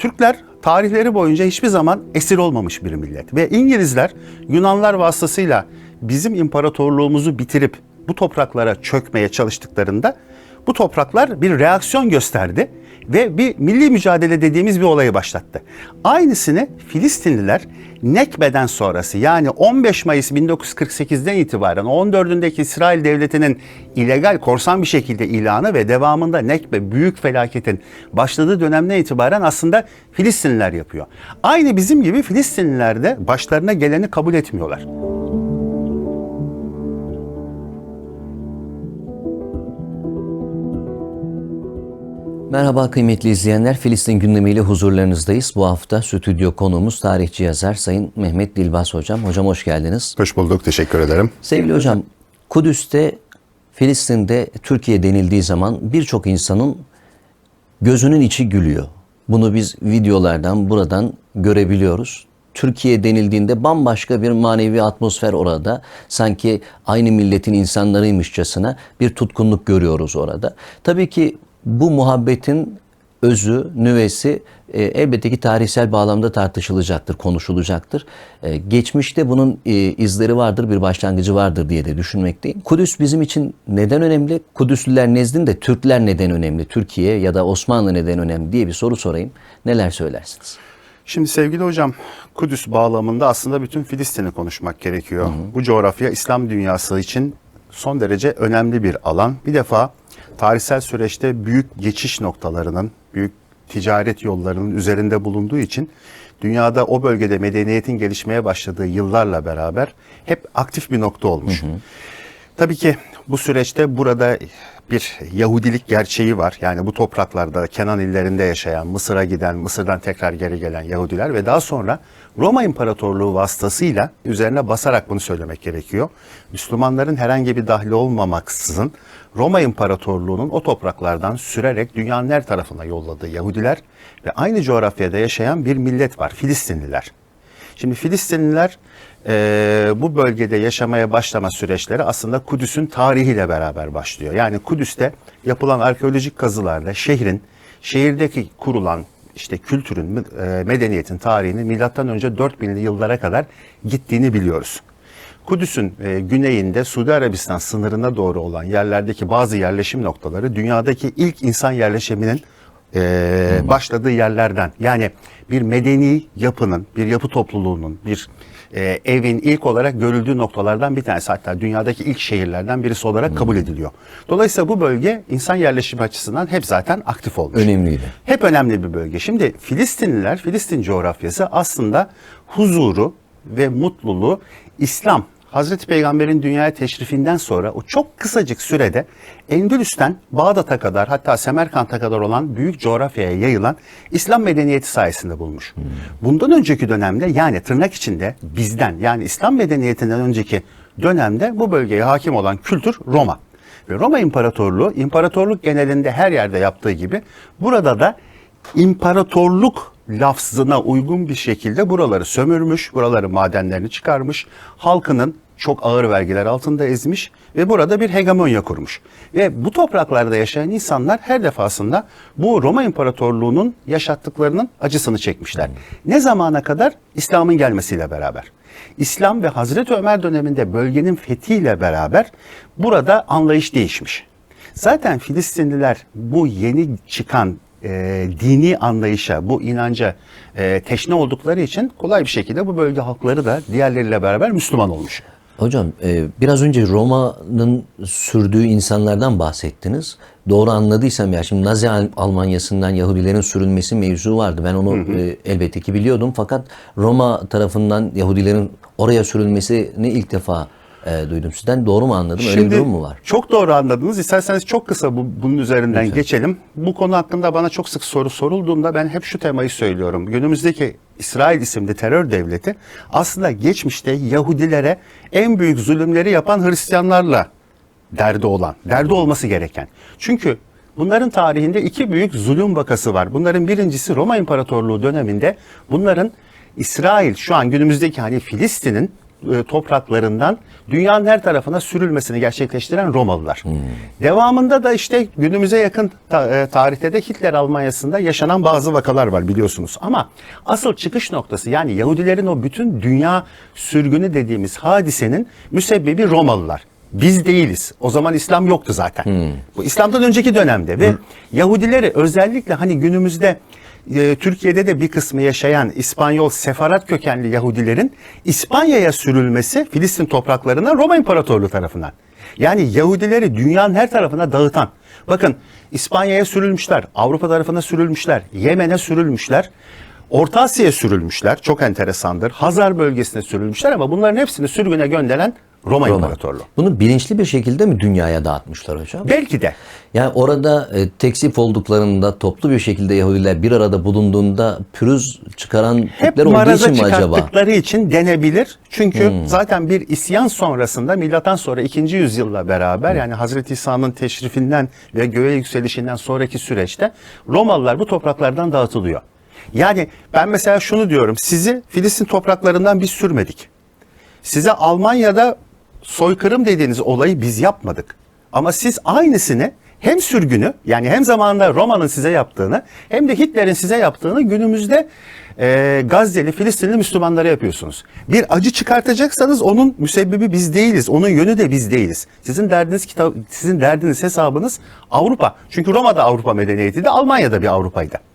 Türkler tarihleri boyunca hiçbir zaman esir olmamış bir millet. Ve İngilizler Yunanlar vasıtasıyla bizim imparatorluğumuzu bitirip bu topraklara çökmeye çalıştıklarında bu topraklar bir reaksiyon gösterdi ve bir milli mücadele dediğimiz bir olayı başlattı. Aynısını Filistinliler Nekbe'den sonrası yani 15 Mayıs 1948'den itibaren 14'ündeki İsrail Devleti'nin illegal korsan bir şekilde ilanı ve devamında Nekbe büyük felaketin başladığı dönemden itibaren aslında Filistinliler yapıyor. Aynı bizim gibi Filistinliler de başlarına geleni kabul etmiyorlar. Merhaba kıymetli izleyenler. Filistin gündemiyle huzurlarınızdayız. Bu hafta stüdyo konuğumuz tarihçi yazar Sayın Mehmet Dilbaz Hocam. Hocam hoş geldiniz. Hoş bulduk, teşekkür ederim. Sevgili hocam, Kudüs'te, Filistin'de Türkiye denildiği zaman birçok insanın gözünün içi gülüyor. Bunu biz videolardan, buradan görebiliyoruz. Türkiye denildiğinde bambaşka bir manevi atmosfer orada. Sanki aynı milletin insanlarıymışçasına bir tutkunluk görüyoruz orada. Tabii ki bu muhabbetin özü, nüvesi e, elbette ki tarihsel bağlamda tartışılacaktır, konuşulacaktır. E, geçmişte bunun e, izleri vardır, bir başlangıcı vardır diye de düşünmekteyim. Kudüs bizim için neden önemli? Kudüslüler nezdinde Türkler neden önemli? Türkiye ya da Osmanlı neden önemli diye bir soru sorayım. Neler söylersiniz? Şimdi sevgili hocam, Kudüs bağlamında aslında bütün Filistin'i konuşmak gerekiyor. Bu coğrafya İslam dünyası için son derece önemli bir alan. Bir defa tarihsel süreçte büyük geçiş noktalarının, büyük ticaret yollarının üzerinde bulunduğu için dünyada o bölgede medeniyetin gelişmeye başladığı yıllarla beraber hep aktif bir nokta olmuş. Tabii ki bu süreçte burada bir Yahudilik gerçeği var. Yani bu topraklarda Kenan illerinde yaşayan, Mısır'a giden, Mısır'dan tekrar geri gelen Yahudiler ve daha sonra Roma İmparatorluğu vasıtasıyla üzerine basarak bunu söylemek gerekiyor. Müslümanların herhangi bir dahli olmamaksızın Roma İmparatorluğu'nun o topraklardan sürerek dünyanın her tarafına yolladığı Yahudiler ve aynı coğrafyada yaşayan bir millet var, Filistinliler. Şimdi Filistinliler e, bu bölgede yaşamaya başlama süreçleri aslında Kudüs'ün tarihiyle beraber başlıyor. Yani Kudüs'te yapılan arkeolojik kazılarda şehrin, şehirdeki kurulan işte kültürün, e, medeniyetin tarihinin milattan önce 4000'li yıllara kadar gittiğini biliyoruz. Kudüs'ün e, güneyinde Suudi Arabistan sınırına doğru olan yerlerdeki bazı yerleşim noktaları dünyadaki ilk insan yerleşiminin e, başladığı yerlerden. Yani bir medeni yapının, bir yapı topluluğunun, bir e, evin ilk olarak görüldüğü noktalardan bir tanesi. Hatta dünyadaki ilk şehirlerden birisi olarak kabul ediliyor. Dolayısıyla bu bölge insan yerleşimi açısından hep zaten aktif olmuş. Önemliydi. Hep önemli bir bölge. Şimdi Filistinliler, Filistin coğrafyası aslında huzuru ve mutluluğu İslam Hazreti Peygamber'in dünyaya teşrifinden sonra o çok kısacık sürede Endülüs'ten Bağdat'a kadar hatta Semerkant'a kadar olan büyük coğrafyaya yayılan İslam medeniyeti sayesinde bulmuş. Bundan önceki dönemde yani tırnak içinde bizden yani İslam medeniyetinden önceki dönemde bu bölgeye hakim olan kültür Roma. Ve Roma İmparatorluğu imparatorluk genelinde her yerde yaptığı gibi burada da imparatorluk lafzına uygun bir şekilde buraları sömürmüş, buraları madenlerini çıkarmış, halkının çok ağır vergiler altında ezmiş ve burada bir hegemonya kurmuş. Ve bu topraklarda yaşayan insanlar her defasında bu Roma İmparatorluğu'nun yaşattıklarının acısını çekmişler. Ne zamana kadar? İslam'ın gelmesiyle beraber. İslam ve Hazreti Ömer döneminde bölgenin fethiyle beraber burada anlayış değişmiş. Zaten Filistinliler bu yeni çıkan e, dini anlayışa, bu inanca e, teşne oldukları için kolay bir şekilde bu bölge halkları da diğerleriyle beraber Müslüman olmuş. Hocam e, biraz önce Roma'nın sürdüğü insanlardan bahsettiniz. Doğru anladıysam ya şimdi Nazi Al- Almanyası'ndan Yahudilerin sürülmesi mevzu vardı. Ben onu e, elbette ki biliyordum. Fakat Roma tarafından Yahudilerin oraya sürülmesini ilk defa e, duydum sizden. Doğru mu anladım? Öyle bir durum mu var? Çok doğru anladınız. İsterseniz çok kısa bu, bunun üzerinden geçelim. Bu konu hakkında bana çok sık soru sorulduğunda ben hep şu temayı söylüyorum. Günümüzdeki İsrail isimli terör devleti aslında geçmişte Yahudilere en büyük zulümleri yapan Hristiyanlarla derdi olan, derdi olması gereken. Çünkü bunların tarihinde iki büyük zulüm vakası var. Bunların birincisi Roma İmparatorluğu döneminde bunların İsrail şu an günümüzdeki hani Filistin'in topraklarından dünyanın her tarafına sürülmesini gerçekleştiren Romalılar. Devamında da işte günümüze yakın ta- e, tarihte de Hitler Almanya'sında yaşanan bazı vakalar var biliyorsunuz. Ama asıl çıkış noktası yani Yahudilerin o bütün dünya sürgünü dediğimiz hadisenin müsebbibi Romalılar. Biz değiliz. O zaman İslam yoktu zaten. Bu İslam'dan önceki dönemde ve Yahudileri özellikle hani günümüzde e, Türkiye'de de bir kısmı yaşayan İspanyol sefarat kökenli Yahudilerin İspanya'ya sürülmesi Filistin topraklarına Roma İmparatorluğu tarafından. Yani Yahudileri dünyanın her tarafına dağıtan. Bakın İspanya'ya sürülmüşler, Avrupa tarafına sürülmüşler, Yemen'e sürülmüşler. Orta Asya'ya sürülmüşler. Çok enteresandır. Hazar bölgesine sürülmüşler ama bunların hepsini sürgüne gönderen Roma, Roma. İmparatorluğu. Bunu bilinçli bir şekilde mi dünyaya dağıtmışlar hocam? Belki de. Yani orada e, teksif olduklarında toplu bir şekilde Yahudiler bir arada bulunduğunda pürüz çıkaran Hep tipler olduğu için mi acaba? Hmm. çıkarttıkları için denebilir. Çünkü zaten bir isyan sonrasında milattan sonra 2. yüzyılla beraber yani Hazreti İsa'nın teşrifinden ve göğe yükselişinden sonraki süreçte Romalılar bu topraklardan dağıtılıyor. Yani ben mesela şunu diyorum. Sizi Filistin topraklarından biz sürmedik. Size Almanya'da soykırım dediğiniz olayı biz yapmadık. Ama siz aynısını hem sürgünü yani hem zamanında Roma'nın size yaptığını hem de Hitler'in size yaptığını günümüzde e, Gazze'li Filistinli Müslümanlara yapıyorsunuz. Bir acı çıkartacaksanız onun müsebbibi biz değiliz. Onun yönü de biz değiliz. Sizin derdiniz kitap, sizin derdiniz hesabınız Avrupa. Çünkü Roma'da Avrupa medeniyetiydi, Almanya'da bir Avrupa'ydı.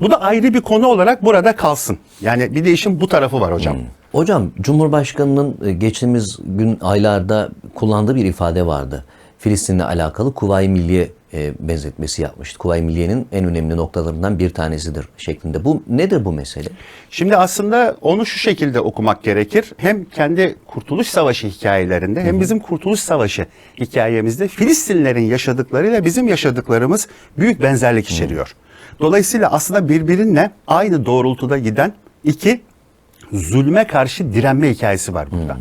Bu da ayrı bir konu olarak burada kalsın. Yani bir de işin bu tarafı var hocam. Hocam Cumhurbaşkanı'nın e, geçtiğimiz gün aylarda kullandığı bir ifade vardı. Filistin'le alakalı Kuvayi Milliye e, benzetmesi yapmıştı. Kuvayi Milliye'nin en önemli noktalarından bir tanesidir şeklinde. Bu nedir bu mesele? Şimdi aslında onu şu şekilde okumak gerekir. Hem kendi Kurtuluş Savaşı hikayelerinde hem bizim Kurtuluş Savaşı hikayemizde Filistinlerin yaşadıklarıyla bizim yaşadıklarımız büyük benzerlik içeriyor. Dolayısıyla aslında birbirine aynı doğrultuda giden iki zulme karşı direnme hikayesi var burada.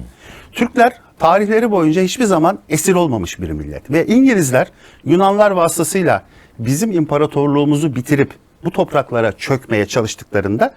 Türkler tarihleri boyunca hiçbir zaman esir olmamış bir millet ve İngilizler Yunanlar vasıtasıyla bizim imparatorluğumuzu bitirip bu topraklara çökmeye çalıştıklarında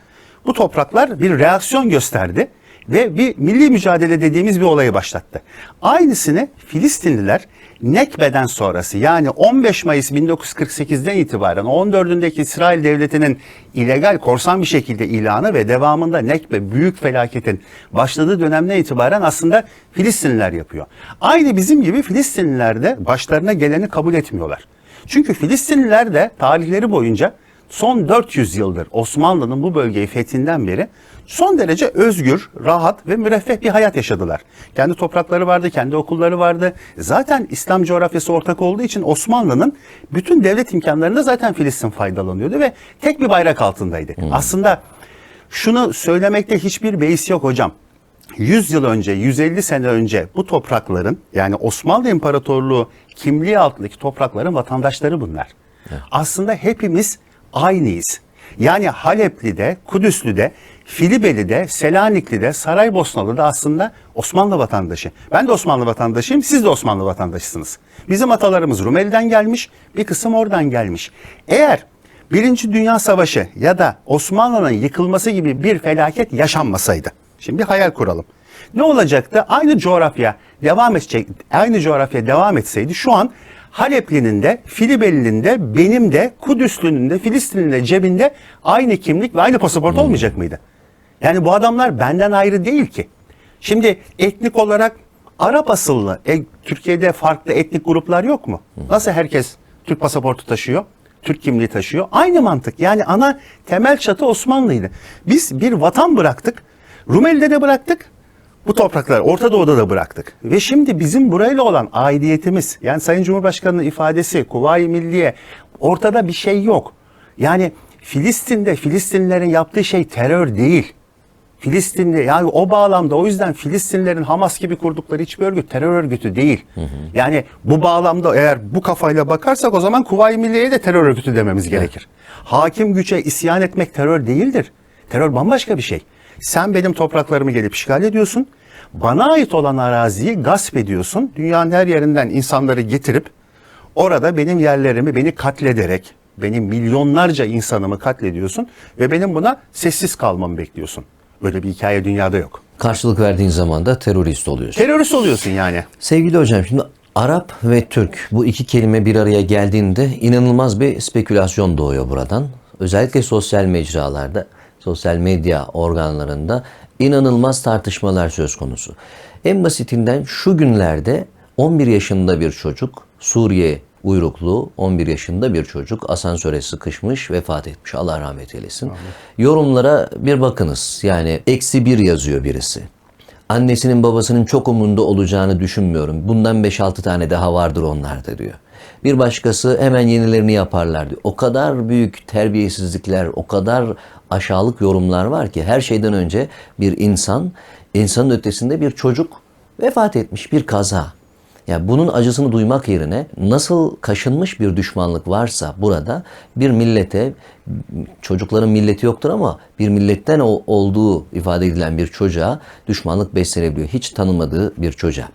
bu topraklar bir reaksiyon gösterdi ve bir milli mücadele dediğimiz bir olayı başlattı. Aynısını Filistinliler Nekbe'den sonrası yani 15 Mayıs 1948'den itibaren 14'ündeki İsrail Devleti'nin illegal korsan bir şekilde ilanı ve devamında Nekbe büyük felaketin başladığı dönemden itibaren aslında Filistinliler yapıyor. Aynı bizim gibi Filistinliler de başlarına geleni kabul etmiyorlar. Çünkü Filistinliler de tarihleri boyunca son 400 yıldır Osmanlı'nın bu bölgeyi fethinden beri son derece özgür, rahat ve müreffeh bir hayat yaşadılar. Kendi toprakları vardı, kendi okulları vardı. Zaten İslam coğrafyası ortak olduğu için Osmanlı'nın bütün devlet imkanlarında zaten Filistin faydalanıyordu ve tek bir bayrak altındaydı. Aslında şunu söylemekte hiçbir beis yok hocam. 100 yıl önce, 150 sene önce bu toprakların yani Osmanlı İmparatorluğu kimliği altındaki toprakların vatandaşları bunlar. Aslında hepimiz aynıyız. Yani Halepli'de, Kudüs'lü'de, Filibeli'de, Selanikli'de, Saraybosnalı'da aslında Osmanlı vatandaşı. Ben de Osmanlı vatandaşıyım, siz de Osmanlı vatandaşısınız. Bizim atalarımız Rumeli'den gelmiş, bir kısım oradan gelmiş. Eğer Birinci Dünya Savaşı ya da Osmanlı'nın yıkılması gibi bir felaket yaşanmasaydı. Şimdi bir hayal kuralım. Ne olacaktı? Aynı coğrafya devam edecek, aynı coğrafya devam etseydi şu an Halepli'nin de, Filibeli'nin de, benim de, Kudüslü'nün de, Filistin'in de cebinde aynı kimlik ve aynı pasaport olmayacak mıydı? Yani bu adamlar benden ayrı değil ki. Şimdi etnik olarak Arap asıllı, e, Türkiye'de farklı etnik gruplar yok mu? Nasıl herkes Türk pasaportu taşıyor? Türk kimliği taşıyor. Aynı mantık. Yani ana temel çatı Osmanlıydı. Biz bir vatan bıraktık. Rumeli'de de bıraktık. Bu topraklar Orta Doğu'da da bıraktık. Ve şimdi bizim burayla olan aidiyetimiz yani Sayın Cumhurbaşkanı'nın ifadesi Kuvayi Milliye ortada bir şey yok. Yani Filistin'de Filistinlilerin yaptığı şey terör değil. Filistinli yani o bağlamda o yüzden Filistinlerin Hamas gibi kurdukları hiçbir örgüt terör örgütü değil. Yani bu bağlamda eğer bu kafayla bakarsak o zaman Kuvayi Milliye'ye de terör örgütü dememiz gerekir. Hakim güce isyan etmek terör değildir. Terör bambaşka bir şey. Sen benim topraklarımı gelip işgal ediyorsun. Bana ait olan araziyi gasp ediyorsun. Dünyanın her yerinden insanları getirip orada benim yerlerimi beni katlederek benim milyonlarca insanımı katlediyorsun ve benim buna sessiz kalmamı bekliyorsun. Böyle bir hikaye dünyada yok. Karşılık verdiğin zaman da terörist oluyorsun. Terörist oluyorsun yani. Sevgili hocam şimdi Arap ve Türk bu iki kelime bir araya geldiğinde inanılmaz bir spekülasyon doğuyor buradan. Özellikle sosyal mecralarda, sosyal medya organlarında inanılmaz tartışmalar söz konusu. En basitinden şu günlerde 11 yaşında bir çocuk Suriye uyruklu 11 yaşında bir çocuk asansöre sıkışmış vefat etmiş. Allah rahmet eylesin. Yorumlara bir bakınız. Yani eksi bir yazıyor birisi. Annesinin babasının çok umunda olacağını düşünmüyorum. Bundan 5-6 tane daha vardır onlarda diyor. Bir başkası hemen yenilerini yaparlar diyor. O kadar büyük terbiyesizlikler, o kadar aşağılık yorumlar var ki her şeyden önce bir insan, insanın ötesinde bir çocuk vefat etmiş bir kaza. Ya bunun acısını duymak yerine nasıl kaşınmış bir düşmanlık varsa burada bir millete çocukların milleti yoktur ama bir milletten olduğu ifade edilen bir çocuğa düşmanlık beslenebiliyor. Hiç tanımadığı bir çocuğa.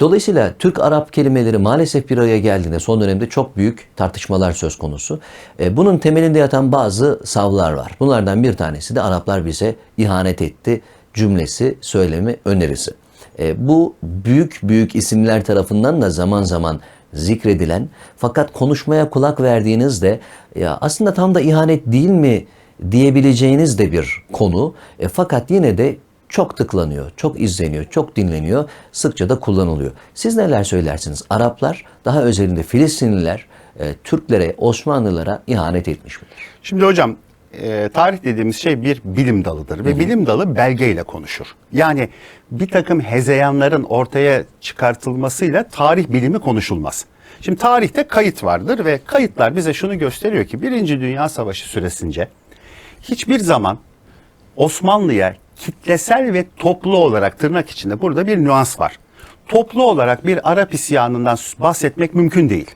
Dolayısıyla Türk-Arap kelimeleri maalesef bir araya geldiğinde son dönemde çok büyük tartışmalar söz konusu. E, bunun temelinde yatan bazı savlar var. Bunlardan bir tanesi de Araplar bize ihanet etti cümlesi, söylemi, önerisi. E, bu büyük büyük isimler tarafından da zaman zaman zikredilen fakat konuşmaya kulak verdiğinizde ya aslında tam da ihanet değil mi diyebileceğiniz de bir konu. E, fakat yine de çok tıklanıyor, çok izleniyor, çok dinleniyor, sıkça da kullanılıyor. Siz neler söylersiniz? Araplar, daha özelinde Filistinliler, e, Türklere, Osmanlılara ihanet etmiş midir? Şimdi hocam e, tarih dediğimiz şey bir bilim dalıdır ve bilim dalı belgeyle konuşur. Yani bir takım hezeyanların ortaya çıkartılmasıyla tarih bilimi konuşulmaz. Şimdi tarihte kayıt vardır ve kayıtlar bize şunu gösteriyor ki Birinci Dünya Savaşı süresince hiçbir zaman Osmanlı'ya kitlesel ve toplu olarak tırnak içinde burada bir nüans var. Toplu olarak bir Arap isyanından bahsetmek mümkün değil.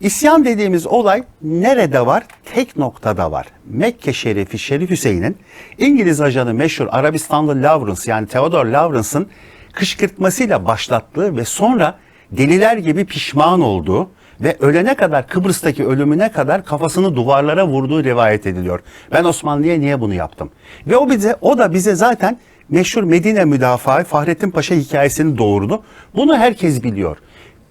İsyan dediğimiz olay nerede var? Tek noktada var. Mekke Şerifi Şerif Hüseyin'in İngiliz ajanı meşhur Arabistanlı Lawrence yani Theodore Lawrence'ın kışkırtmasıyla başlattığı ve sonra deliler gibi pişman olduğu ve ölene kadar Kıbrıs'taki ölümüne kadar kafasını duvarlara vurduğu rivayet ediliyor. Ben Osmanlı'ya niye bunu yaptım? Ve o bize o da bize zaten meşhur Medine müdafaa Fahrettin Paşa hikayesini doğurdu. Bunu herkes biliyor.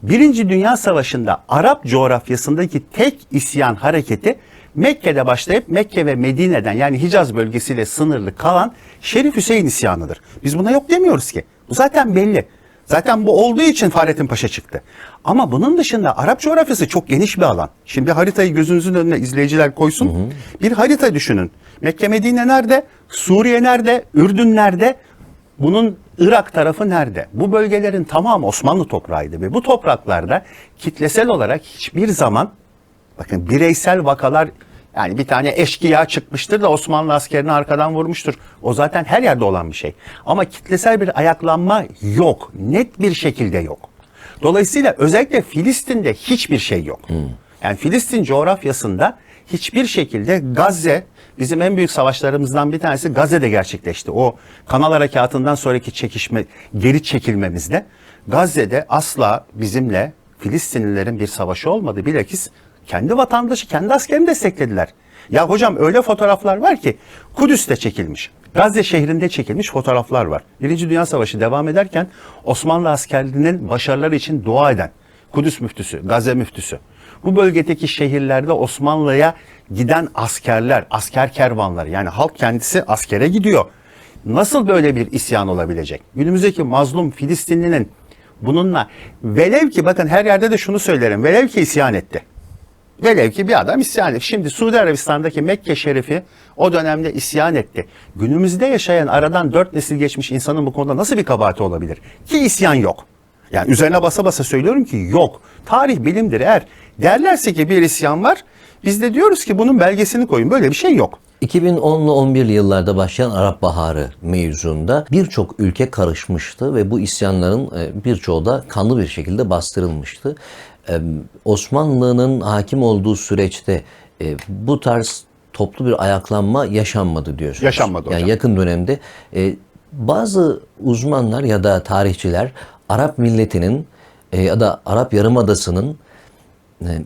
Birinci Dünya Savaşı'nda Arap coğrafyasındaki tek isyan hareketi Mekke'de başlayıp Mekke ve Medine'den yani Hicaz bölgesiyle sınırlı kalan Şerif Hüseyin isyanıdır. Biz buna yok demiyoruz ki. Bu zaten belli. Zaten bu olduğu için Fahrettin Paşa çıktı. Ama bunun dışında Arap coğrafyası çok geniş bir alan. Şimdi haritayı gözünüzün önüne izleyiciler koysun. Bir harita düşünün. Mekke Medine nerede? Suriye nerede? Ürdün nerede? Bunun Irak tarafı nerede? Bu bölgelerin tamamı Osmanlı toprağıydı ve bu topraklarda kitlesel olarak hiçbir zaman bakın bireysel vakalar yani bir tane eşkıya çıkmıştır da Osmanlı askerini arkadan vurmuştur. O zaten her yerde olan bir şey. Ama kitlesel bir ayaklanma yok. Net bir şekilde yok. Dolayısıyla özellikle Filistin'de hiçbir şey yok. Yani Filistin coğrafyasında hiçbir şekilde Gazze bizim en büyük savaşlarımızdan bir tanesi Gazze'de gerçekleşti. O Kanal Harekatı'ndan sonraki çekişme geri çekilmemizde Gazze'de asla bizimle Filistinlilerin bir savaşı olmadı. Bilakis kendi vatandaşı, kendi askerini desteklediler. Ya hocam öyle fotoğraflar var ki Kudüs'te çekilmiş. Gazze şehrinde çekilmiş fotoğraflar var. Birinci Dünya Savaşı devam ederken Osmanlı askerlerinin başarıları için dua eden Kudüs müftüsü, Gazze müftüsü. Bu bölgedeki şehirlerde Osmanlı'ya giden askerler, asker kervanları yani halk kendisi askere gidiyor. Nasıl böyle bir isyan olabilecek? Günümüzdeki mazlum Filistinlinin bununla velev ki bakın her yerde de şunu söylerim. Velev ki isyan etti. Velev ki bir adam isyan etti. Şimdi Suudi Arabistan'daki Mekke Şerifi o dönemde isyan etti. Günümüzde yaşayan aradan dört nesil geçmiş insanın bu konuda nasıl bir kabahati olabilir? Ki isyan yok. Yani üzerine basa basa söylüyorum ki yok. Tarih bilimdir eğer derlerse ki bir isyan var biz de diyoruz ki bunun belgesini koyun. Böyle bir şey yok. 2010'lu 11'li yıllarda başlayan Arap Baharı mevzunda birçok ülke karışmıştı ve bu isyanların e, birçoğu da kanlı bir şekilde bastırılmıştı. E, Osmanlı'nın hakim olduğu süreçte e, bu tarz toplu bir ayaklanma yaşanmadı diyorsunuz. Yaşanmadı Yani hocam. yakın dönemde bazı uzmanlar ya da tarihçiler Arap milletinin ya da Arap Yarımadası'nın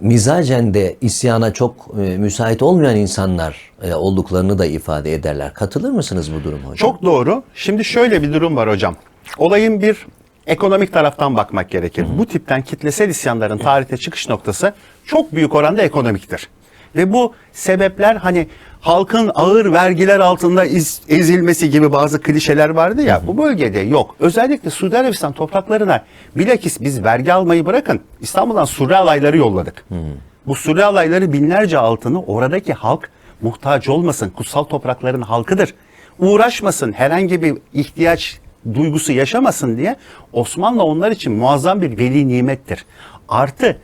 mizacen de isyana çok e, müsait olmayan insanlar e, olduklarını da ifade ederler. Katılır mısınız bu duruma hocam? Çok doğru. Şimdi şöyle bir durum var hocam. Olayın bir ekonomik taraftan bakmak gerekir. Bu tipten kitlesel isyanların tarihte çıkış noktası çok büyük oranda ekonomiktir. Ve bu sebepler hani halkın ağır vergiler altında iz- ezilmesi gibi bazı klişeler vardı ya bu bölgede yok. Özellikle Suudi Arabistan topraklarına bilakis biz vergi almayı bırakın İstanbul'dan Suriye alayları yolladık. Bu Suriye alayları binlerce altını oradaki halk muhtaç olmasın. Kutsal toprakların halkıdır. Uğraşmasın, herhangi bir ihtiyaç duygusu yaşamasın diye Osmanlı onlar için muazzam bir veli nimettir. Artı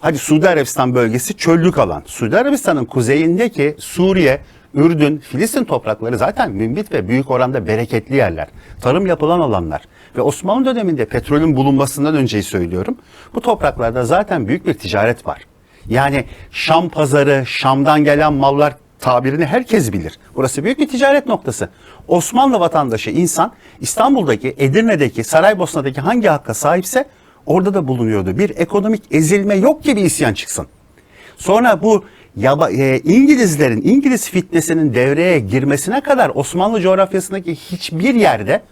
hadi Suudi Arabistan bölgesi çöllük alan. Suudi Arabistan'ın kuzeyindeki Suriye, Ürdün, Filistin toprakları zaten mümbit ve büyük oranda bereketli yerler. Tarım yapılan alanlar. Ve Osmanlı döneminde petrolün bulunmasından önceyi söylüyorum. Bu topraklarda zaten büyük bir ticaret var. Yani Şam pazarı, Şam'dan gelen mallar tabirini herkes bilir. Burası büyük bir ticaret noktası. Osmanlı vatandaşı insan İstanbul'daki, Edirne'deki, Saraybosna'daki hangi hakka sahipse orada da bulunuyordu. Bir ekonomik ezilme yok ki bir isyan çıksın. Sonra bu yaba, e, İngilizlerin, İngiliz fitnesinin devreye girmesine kadar Osmanlı coğrafyasındaki hiçbir yerde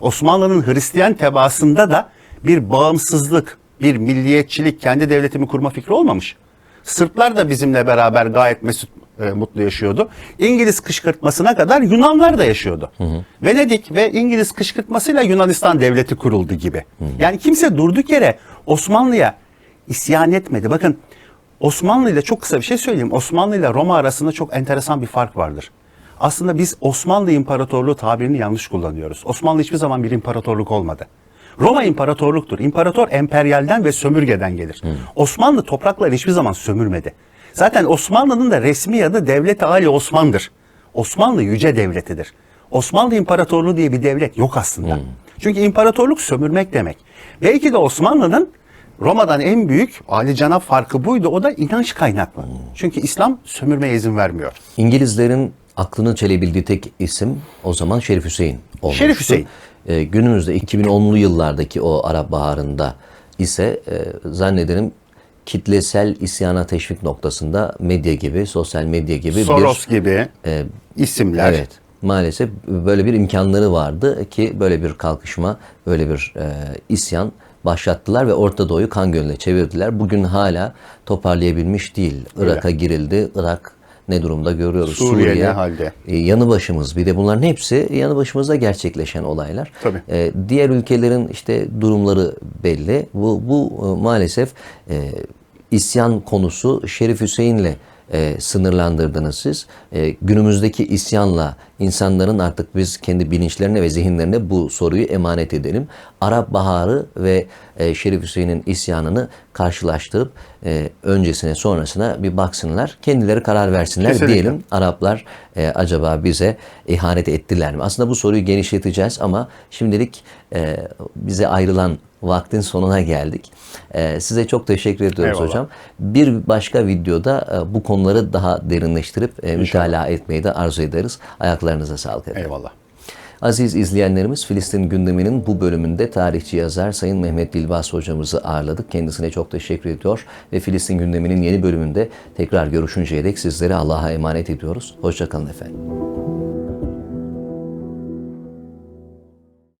Osmanlı'nın Hristiyan tebaasında da bir bağımsızlık, bir milliyetçilik, kendi devletimi kurma fikri olmamış. Sırplar da bizimle beraber gayet mesut, e, mutlu yaşıyordu. İngiliz kışkırtmasına kadar Yunanlar da yaşıyordu. Venedik ve İngiliz kışkırtmasıyla Yunanistan devleti kuruldu gibi. Yani kimse durduk yere Osmanlı'ya isyan etmedi. Bakın Osmanlı ile çok kısa bir şey söyleyeyim. Osmanlı ile Roma arasında çok enteresan bir fark vardır. Aslında biz Osmanlı İmparatorluğu tabirini yanlış kullanıyoruz. Osmanlı hiçbir zaman bir imparatorluk olmadı. Roma imparatorluktur. İmparator emperyalden ve sömürgeden gelir. Osmanlı toprakları hiçbir zaman sömürmedi. Zaten Osmanlı'nın da resmi adı Devlet-i Ali Osman'dır. Osmanlı yüce devletidir. Osmanlı İmparatorluğu diye bir devlet yok aslında. Çünkü imparatorluk sömürmek demek. Belki de Osmanlı'nın Roma'dan en büyük Ali Cenap farkı buydu. O da inanç kaynaklı. Çünkü İslam sömürmeye izin vermiyor. İngilizlerin aklını çelebildiği tek isim o zaman Şerif Hüseyin olmuştu. Şerif Hüseyin. Ee, günümüzde 2010'lu yıllardaki o Arap Baharı'nda ise e, zannederim kitlesel isyana teşvik noktasında medya gibi, sosyal medya gibi Soros bir gibi isimler. Evet. Maalesef böyle bir imkanları vardı ki böyle bir kalkışma, böyle bir e, isyan başlattılar ve Orta Doğu'yu kan gölüne çevirdiler. Bugün hala toparlayabilmiş değil. Irak'a girildi. Irak ne durumda görüyoruz. Suriye ne halde? e, yanı başımız bir de bunların hepsi yanı başımızda gerçekleşen olaylar. Tabii. E, diğer ülkelerin işte durumları belli. Bu, bu e, maalesef e, isyan konusu Şerif Hüseyin'le e, sınırlandırdınız siz. E, günümüzdeki isyanla insanların artık biz kendi bilinçlerine ve zihinlerine bu soruyu emanet edelim. Arap Baharı ve e, Şerif Hüseyin'in isyanını karşılaştırıp e, öncesine sonrasına bir baksınlar. Kendileri karar versinler Kesinlikle. diyelim. Araplar e, acaba bize ihanet ettiler mi? Aslında bu soruyu genişleteceğiz ama şimdilik e, bize ayrılan vaktin sonuna geldik. Size çok teşekkür ediyoruz Eyvallah. hocam. Bir başka videoda e, bu konuları daha derinleştirip e, mütalaa etmeyi de arzu ederiz. Ayaklarınıza sağlık efendim. Eyvallah. Aziz izleyenlerimiz Filistin gündeminin bu bölümünde tarihçi yazar Sayın Mehmet Dilbaz hocamızı ağırladık. Kendisine çok teşekkür ediyor ve Filistin gündeminin yeni bölümünde tekrar görüşünceye dek sizleri Allah'a emanet ediyoruz. Hoşçakalın efendim.